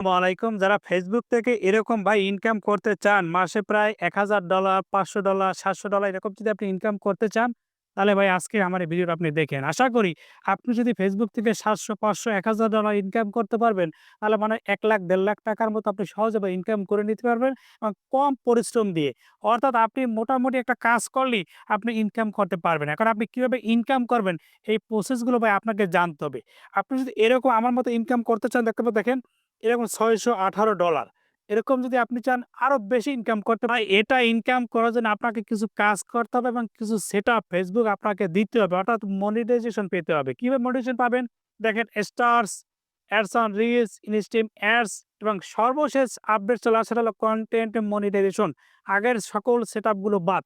আসসালামাইকুম যারা ফেসবুক থেকে এরকম ভাই ইনকাম করতে চান, মাসে প্রায় এক হাজার ডলার পাঁচশো ডলার সাতশো ডলার এরকম যদি আপনি ইনকাম করতে চান, তাহলে ভাই আজকে আমার এই ভিডিওটা আপনি দেখেন। আশা করি আপনি যদি ফেসবুক থেকে সাতশো, পাঁচশো, এক হাজার ডলার ইনকাম করতে পারবেন, তাহলে মানে এক লাখ, দেড় লাখ টাকার মতো আপনি সহজে ইনকাম করে নিতে পারবেন এবং কম পরিশ্রম দিয়ে। অর্থাৎ আপনি মোটামুটি একটা কাজ করলেই আপনি ইনকাম করতে পারবেন। এখন আপনি কীভাবে ইনকাম করবেন, এই প্রসেসগুলো ভাই আপনাকে জানতে হবে। আপনি যদি এরকম আমার মতো ইনকাম করতে চান, দেখতে দেখেন এরকম ছয়শো আঠারো ডলার। এরকম যদি আপনি চান আরও বেশি ইনকাম করতে পারেন। এটা ইনকাম করার জন্য আপনাকে কিছু কাজ করতে হবে এবং কিছু সেট আপ ফেসবুক আপনাকে দিতে হবে। অর্থাৎ মনিটাইজেশন পেতে হবে। কীভাবে মনিটাইজেশন পাবেন? দেখেন stars ads on reels in stream ads এবং সর্বশেষ আপডেট চলে আসে হলো কন্টেন্ট মনিটাইজেশন আগের সকল সেট বাদ।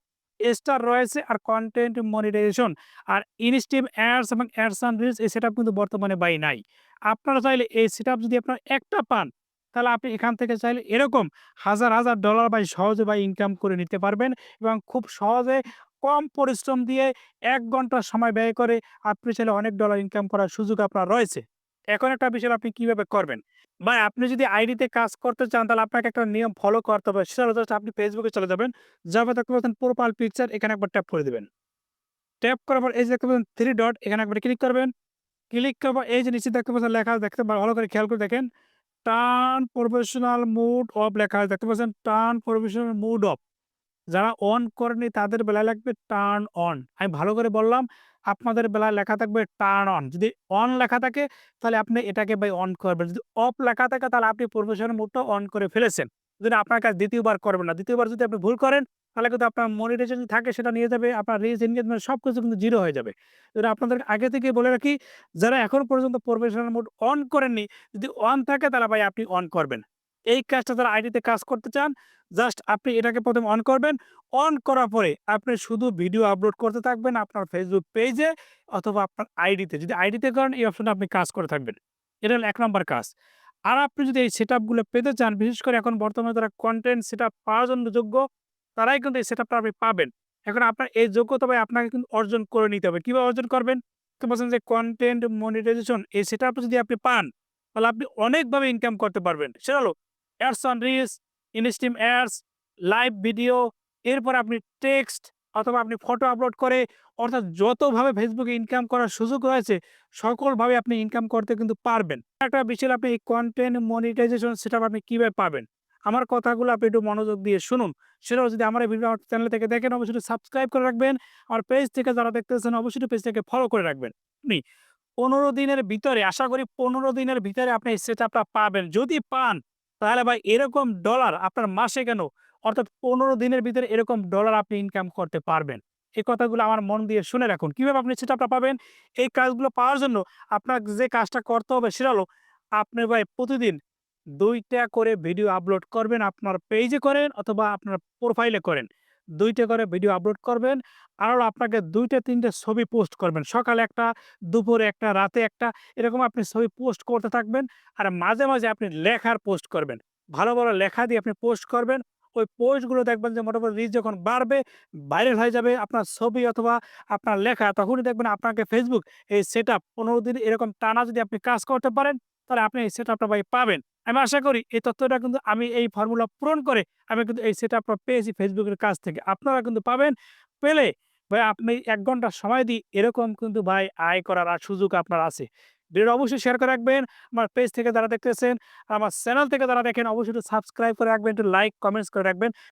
স্টার রয়েছে আর কন্টেন্ট মনিটাইজেশন আর ইনস্টিম অ্যাডস এবং অ্যাডস অ্যান্ড রিলস এই সেট কিন্তু বর্তমানে বাই নাই। আপনারা চাইলে এই সেট যদি আপনার একটা পান, তাহলে আপনি এখান থেকে চাইলে এরকম হাজার হাজার ডলার বাই সহজে বাই ইনকাম করে নিতে পারবেন এবং খুব সহজে কম পরিশ্রম দিয়ে এক ঘণ্টা সময় ব্যয় করে আপনি চাইলে অনেক ডলার ইনকাম করার সুযোগ আপনার রয়েছে। এখন একটা বিষয় আপনি কীভাবে করবেন? ভাই, আপনি যদি আইডিতে কাজ করতে চান, তাহলে আপনাকে একটা নিয়ম ফলো করতে হবে। সেটা হলো আপনি ফেসবুকে চলে যাবেন। যাবে দেখতে পাচ্ছেন প্রোফাইল পিকচার এখানে একবার ট্যাপ করে দেবেন। ট্যাপ করার পর এই যে দেখতে পাচ্ছেন থ্রি ডট এখানে একবার ক্লিক করবেন। ক্লিক করার পর এই যে নিচে দেখতে পাচ্ছেন লেখা দেখতে পা- ভালো করে খেয়াল করে দেখেন। টার্ন প্রফেশনাল মুড অফ লেখা আছে, দেখতে পাচ্ছেন টার্ন প্রফেশনাল মুড অফ যারা অন করেনি, তাদের বেলায় লাগবে টার্ন অন আমি ভালো করে বললাম আপনাদের বেলায় লেখা থাকবে টার্ন অন যদি অন লেখা থাকে, তাহলে আপনি এটাকে ভাই অন করবেন। যদি অফ লেখা থাকে, তাহলে আপনি প্রফেশনাল মুডটা অন করে ফেলেছেন। যদি আপনার কাছে দ্বিতীয়বার করবেন না, দ্বিতীয়বার যদি আপনি ভুল করেন, তাহলে কিন্তু আপনার মনিটাইজেশন থাকে, সেটা নিয়ে যাবে, আপনার রিচ এনগেজমেন্ট সব কিছু কিন্তু জিরো হয়ে যাবে। যদি আপনাদের আগে থেকে বলে রাখি, যারা এখন পর্যন্ত প্রফেশনাল মুড অন করেননি, যদি অন থাকে, তাহলে ভাই আপনি অন করবেন। এই কাজটা যারা আইডিতে কাজ করতে চান জাস্ট আপনি এটাকে প্রথমে অন করবেন। অন করার পরে আপনি শুধু ভিডিও আপলোড করতে থাকবেন আপনার ফেসবুক পেজে অথবা আপনার আইডিতে যদি আইডিতে করেন, এই অপশনে আপনি কাজ করে থাকবেন। এটা হলো এক নম্বর কাজ। আর আপনি যদি এই সেট পেতে চান, বিশেষ করে এখন বর্তমানে যারা কন্টেন্ট সেট আপ পাওয়ার জন্য যোগ্য, তারাই কিন্তু এই সেট আপটা আপনি পাবেন। এখন আপনার এই যোগ্যতা ভাই আপনাকে কিন্তু অর্জন করে নিতে হবে। কীভাবে অর্জন করবেন? তো বলছেন যে কন্টেন্ট মনিটাইজেশন এই সেট যদি আপনি পান, তাহলে আপনি অনেকভাবে ইনকাম করতে পারবেন। সেটা হলো ads on reels in stream ads live video এরপর আপনি টেক্সট অথবা আপনি ফটো আপলোড করে, অর্থাৎ যতভাবে ফেসবুকে ইনকাম করার সুযোগ রয়েছে, সকলভাবে আপনি ইনকাম করতে কিন্তু পারবেন। একটা বিষয় আপনি এই কন্টেন্ট মনিটাইজেশন সেটা আপনি কীভাবে পাবেন? আমার কথাগুলো আপনি একটু মনোযোগ দিয়ে শুনুন। সেটাও যদি আমার ভিডিও আমার চ্যানেল থেকে দেখেন, অবশ্যই সাবস্ক্রাইব করে রাখবেন। আর পেজ থেকে যারা দেখতেছেন, অবশ্যই পেজটাকে ফলো করে রাখবেন। আপনি পনেরো দিনের ভিতরে, আশা করি পনেরো দিনের ভিতরে আপনি এই সেট পাবেন। যদি পান তাহলে ভাই এরকম ডলার আপনার মাসে কেন? অর্থাৎ পনেরো দিনের ভিতরে এরকম ডলার আপনি ইনকাম করতে পারবেন। এই কথাগুলো আমার মন দিয়ে শুনে রাখুন। কীভাবে আপনি সেটা পাবেন? এই কাজগুলো পাওয়ার জন্য আপনার যে কাজটা করতে হবে সেটা হলো, আপনি ভাই প্রতিদিন দুইটা করে ভিডিও আপলোড করবেন, আপনার পেজে করেন অথবা আপনার প্রোফাইলে করেন। দুইটা করে ভিডিও আপলোড করবেন আর আপনাকে দুইটা, তিনটে ছবি পোস্ট করবেন। সকালে একটা, দুপুরে একটা, রাতে একটা, এরকম আপনি ছবি পোস্ট করতে থাকবেন আর মাঝে মাঝে আপনি লেখার পোস্ট করবেন। ভালো ভালো লেখা দিয়ে আপনি পোস্ট করবেন। ওই পোস্টগুলো দেখবেন যে মোটামুটি রিচ যখন বাড়বে ভাইরাল হয়ে যাবে আপনার ছবি অথবা আপনার লেখা, তখনই দেখবেন আপনাকে ফেসবুক এই সেট আপ পনেরো দিন এরকম টানা যদি আপনি কাজ করতে পারেন তাহলে আপনি এই সেট আপটা ভাই পাবেন। আমি আশা করি এই তথ্যটা কিন্তু আমি এই ফর্মুলা পূরণ করে আমি কিন্তু এই সেট আপটা পেয়েছি ফেসবুকের কাছ থেকে। আপনারা কিন্তু পাবেন। পেলে ভাই আপনি এক ঘণ্টা সময় দিই এরকম কিন্তু ভাই আয় করার আর সুযোগ আপনার আছে। ভিডিওটা অবশ্যই শেয়ার করে রাখবেন। আমার পেজ থেকে যারা দেখতেছেন আমার চ্যানেল থেকে যারা দেখেন, অবশ্যই সাবস্ক্রাইব করে রাখবেন, একটু লাইক কমেন্টস করে রাখবেন।